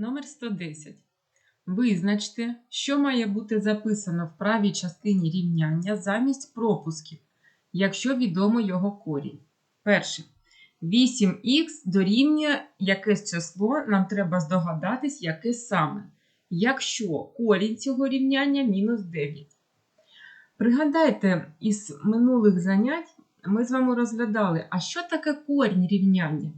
Номер 110. Визначте, що має бути записано в правій частині рівняння замість пропусків, якщо відомо його корінь. Перше. 8х дорівнює якесь число, нам треба здогадатись, яке саме. Якщо корінь цього рівняння мінус 9. Пригадайте, із минулих занять ми з вами розглядали, а що таке корінь рівняння?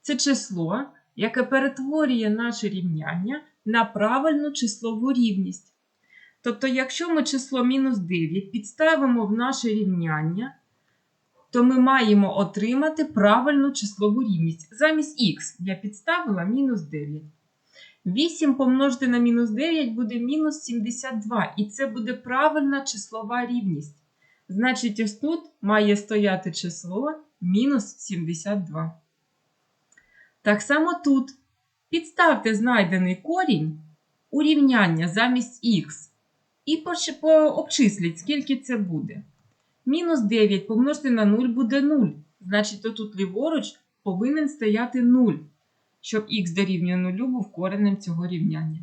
Це число, яке перетворює наше рівняння на правильну числову рівність. Тобто, якщо ми число мінус 9 підставимо в наше рівняння, то ми маємо отримати правильну числову рівність. Замість х я підставила мінус 9. 8 помножити на мінус 9 буде мінус 72, і це буде правильна числова рівність. Значить, ось тут має стояти число мінус 72. Так само тут підставте знайдений корінь у рівняння замість х. І пообчисліть, скільки це буде. Мінус 9 помножити на 0 буде 0. Значить, тут ліворуч повинен стояти 0, щоб х дорівнює 0 був коренем цього рівняння.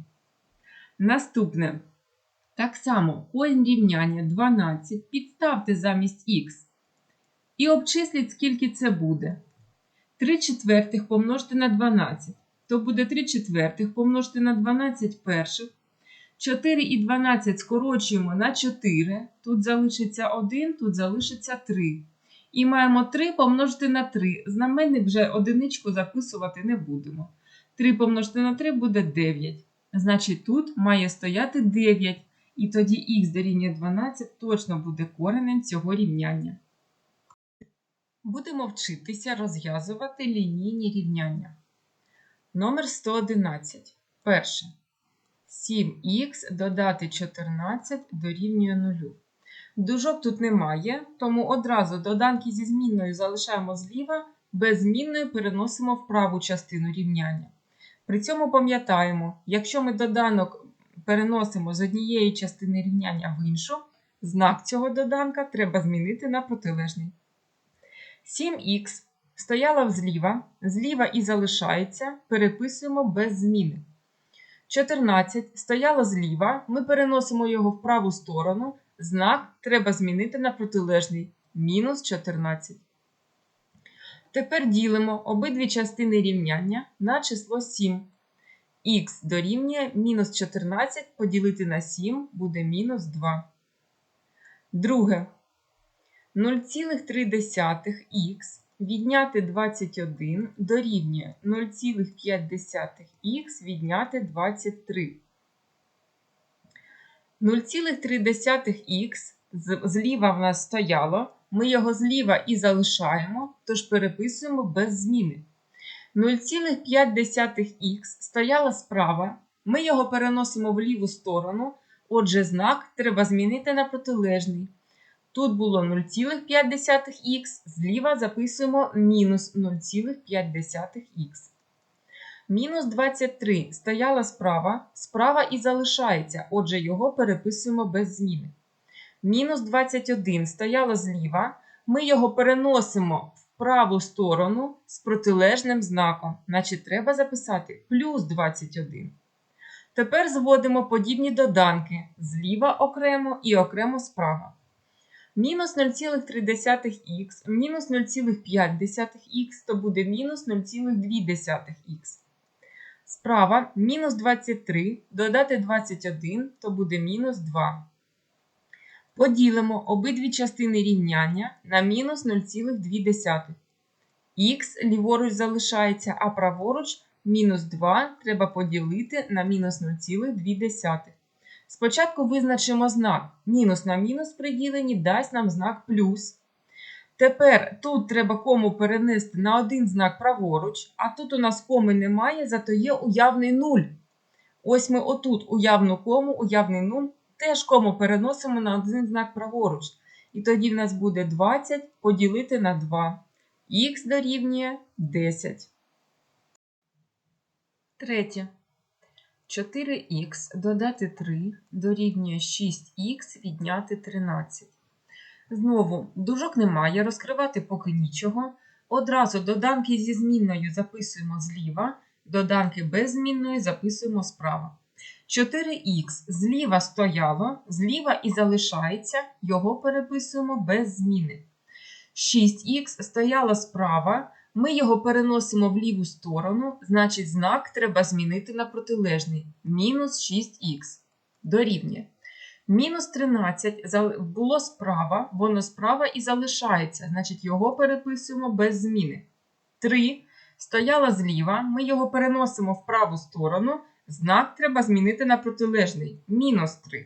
Наступне. Так само корінь рівняння 12 підставте замість х. І обчисліть, скільки це буде. 3 четвертих помножити на 12. То буде 3 четвертих помножити на 12 перших. 4 і 12 скорочуємо на 4. Тут залишиться 1, тут залишиться 3. І маємо 3 помножити на 3. Знаменник вже одиничку записувати не будемо. 3 помножити на 3 буде 9. Значить, тут має стояти 9. І тоді х дорівнює 12 точно буде коренем цього рівняння. Будемо вчитися розв'язувати лінійні рівняння. Номер 111. Перше. 7х додати 14 дорівнює 0. Дужок тут немає, тому одразу доданки зі змінною залишаємо зліва, без змінної переносимо в праву частину рівняння. При цьому пам'ятаємо, якщо ми доданок переносимо з однієї частини рівняння в іншу, знак цього доданка треба змінити на протилежний. 7х стояла зліва, зліва і залишається, переписуємо без зміни. 14 стояло зліва, ми переносимо його в праву сторону, знак треба змінити на протилежний мінус 14. Тепер ділимо обидві частини рівняння на число 7. Х дорівнює мінус 14 поділити на 7 буде мінус 2. Друге. 0,3х відняти 21 дорівнює 0,5х відняти 23. 0,3х зліва в нас стояло. Ми його зліва і залишаємо, тож переписуємо без зміни. 0,5х стояло справа. Ми його переносимо в ліву сторону, отже, знак треба змінити на протилежний. Тут було 0,5х, зліва записуємо мінус 0,5х. Мінус 23 стояла справа, справа і залишається, отже, його переписуємо без зміни. Мінус 21 стояло зліва, ми його переносимо в праву сторону з протилежним знаком, значить треба записати плюс 21. Тепер зводимо подібні доданки зліва окремо і окремо справа. Мінус 0,3х, мінус 0,5х, то буде мінус 0,2х. Справа мінус 23, додати 21, то буде мінус 2. Поділимо обидві частини рівняння на мінус 0,2. Х ліворуч залишається, а праворуч мінус 2 треба поділити на мінус 0,2. Спочатку визначимо знак. Мінус на мінус при діленні дасть нам знак плюс. Тепер тут треба кому перенести на один знак праворуч, а тут у нас коми немає, зато є уявний 0. Ось ми отут уявну кому, уявний 0, теж кому переносимо на один знак праворуч. І тоді в нас буде 20 поділити на 2. Х дорівнює 10. Третє. 4х додати 3 дорівнює 6х відняти 13. Знову, дужок немає, розкривати поки нічого. Одразу доданки зі змінною записуємо зліва доданки без змінної записуємо справа. 4х зліва стояло, зліва і залишається, його переписуємо без зміни. 6х стояло справа, ми його переносимо в ліву сторону, значить знак треба змінити на протилежний. Мінус 6х дорівнює. Мінус 13 було справа, воно справа і залишається, значить його переписуємо без зміни. 3 стояло зліва, ми його переносимо в праву сторону, знак треба змінити на протилежний. Мінус 3.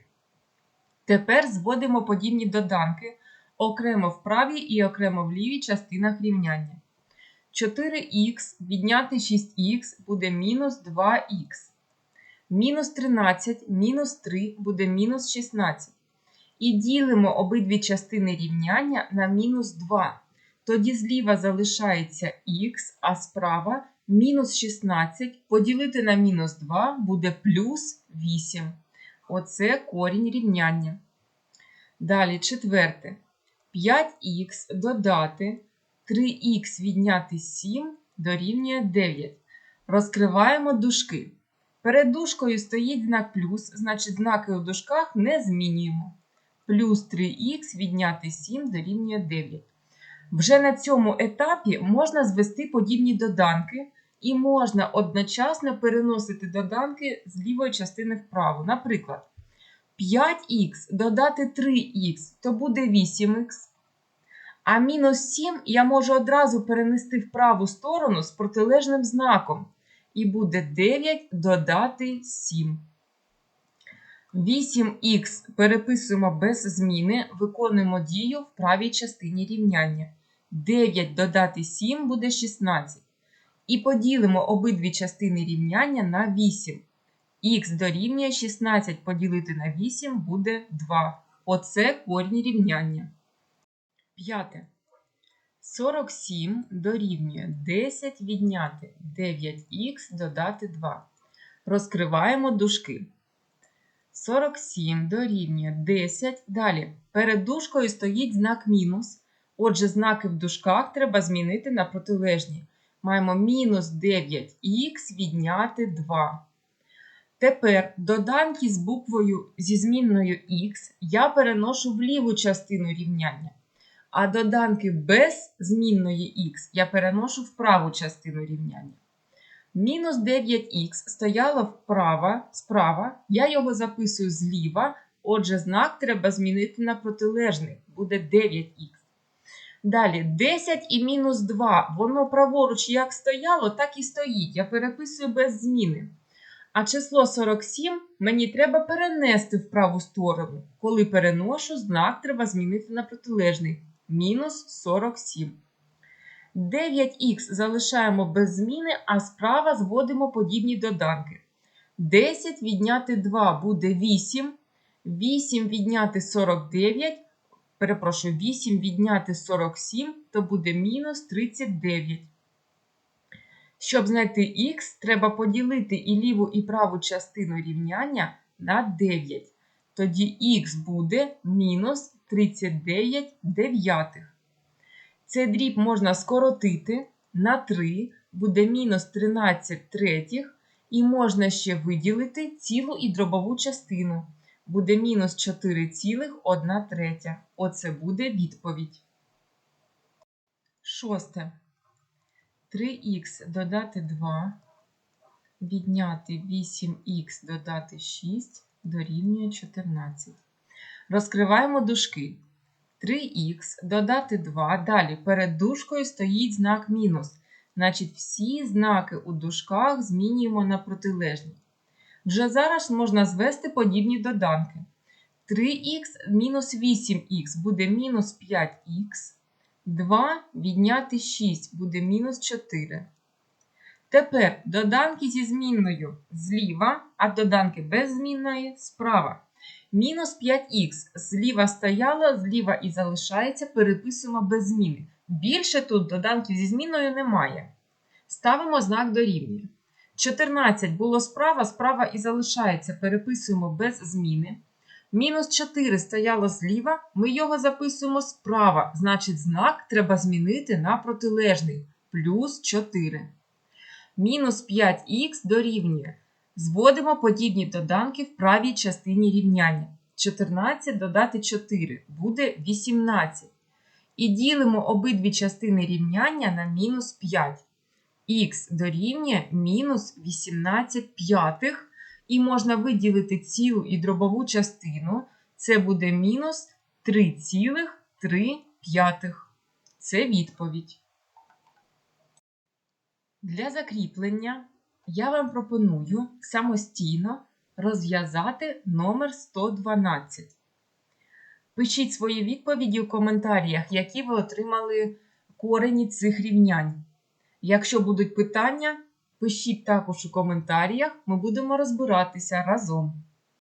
Тепер зводимо подібні доданки окремо в правій і окремо в лівій частинах рівняння. 4х відняти 6х буде мінус 2х. Мінус 13 мінус 3 буде мінус 16. І ділимо обидві частини рівняння на мінус 2. Тоді зліва залишається х, а справа мінус 16 поділити на мінус 2 буде плюс 8. Оце корінь рівняння. Далі четверте. 5х додати 3х відняти 7 дорівнює 9. Розкриваємо дужки. Перед дужкою стоїть знак плюс, значить знаки у дужках не змінюємо. Плюс 3х відняти 7 дорівнює 9. Вже на цьому етапі можна звести подібні доданки і можна одночасно переносити доданки з лівої частини вправо. Наприклад, 5х додати 3х, то буде 8х. А мінус 7 я можу одразу перенести в праву сторону з протилежним знаком. І буде 9 додати 7. 8х переписуємо без зміни, виконуємо дію в правій частині рівняння. 9 додати 7 буде 16. І поділимо обидві частини рівняння на 8. Х дорівнює 16 поділити на 8 буде 2. Оце корінь рівняння. П'яте. 47 дорівнює 10 відняти 9х додати 2. Розкриваємо дужки. 47 дорівнює 10. Далі. Перед дужкою стоїть знак мінус. Отже, знаки в дужках треба змінити на протилежні. Маємо мінус 9х відняти 2. Тепер доданки з буквою зі змінною х я переношу в ліву частину рівняння. А доданки без змінної х я переношу в праву частину рівняння. Мінус 9х стояло вправо, справа, я його записую зліва, отже, знак треба змінити на протилежний, буде 9х. Далі 10 і мінус 2, воно праворуч як стояло, так і стоїть. Я переписую без зміни. А число 47 мені треба перенести в праву сторону. Коли переношу, знак треба змінити на протилежний мінус 47. 9х залишаємо без зміни, а справа зводимо подібні доданки. 10 відняти 2 буде 8. 8 відняти 49. Перепрошую, 8 відняти 47, то буде мінус 39. Щоб знайти х, треба поділити і ліву, і праву частину рівняння на 9. Тоді х буде мінус 39 дев'ятих. Цей дріб можна скоротити на 3, буде мінус 13 третіх, і можна ще виділити цілу і дробову частину. Буде мінус 4,1 третя. Оце буде відповідь. Шосте. 3х додати 2, відняти 8х додати 6 дорівнює 14. Розкриваємо дужки. 3х додати 2. Далі перед дужкою стоїть знак мінус. Значить, всі знаки у дужках змінюємо на протилежні. Вже зараз можна звести подібні доданки. 3х мінус 8х буде мінус 5х. 2 відняти 6 буде мінус 4. Тепер доданки зі змінною зліва, а доданки без змінної справа. Мінус 5х зліва стояло, зліва і залишається, переписуємо без зміни. Більше тут доданків зі зміною немає. Ставимо знак дорівнює. 14 було справа, справа і залишається, переписуємо без зміни. Мінус 4 стояло зліва, ми його записуємо справа, значить знак треба змінити на протилежний плюс 4. Мінус 5х дорівнює. Зводимо подібні доданки в правій частині рівняння. 14 додати 4 буде 18. І ділимо обидві частини рівняння на мінус 5. Х дорівнює мінус 18 п'ятих. І можна виділити цілу і дробову частину. Це буде мінус 3,3 п'ятих. Це відповідь. Для закріплення я вам пропоную самостійно розв'язати номер 112. Пишіть свої відповіді у коментарях, які ви отримали корені цих рівнянь. Якщо будуть питання, пишіть також у коментарях, ми будемо розбиратися разом.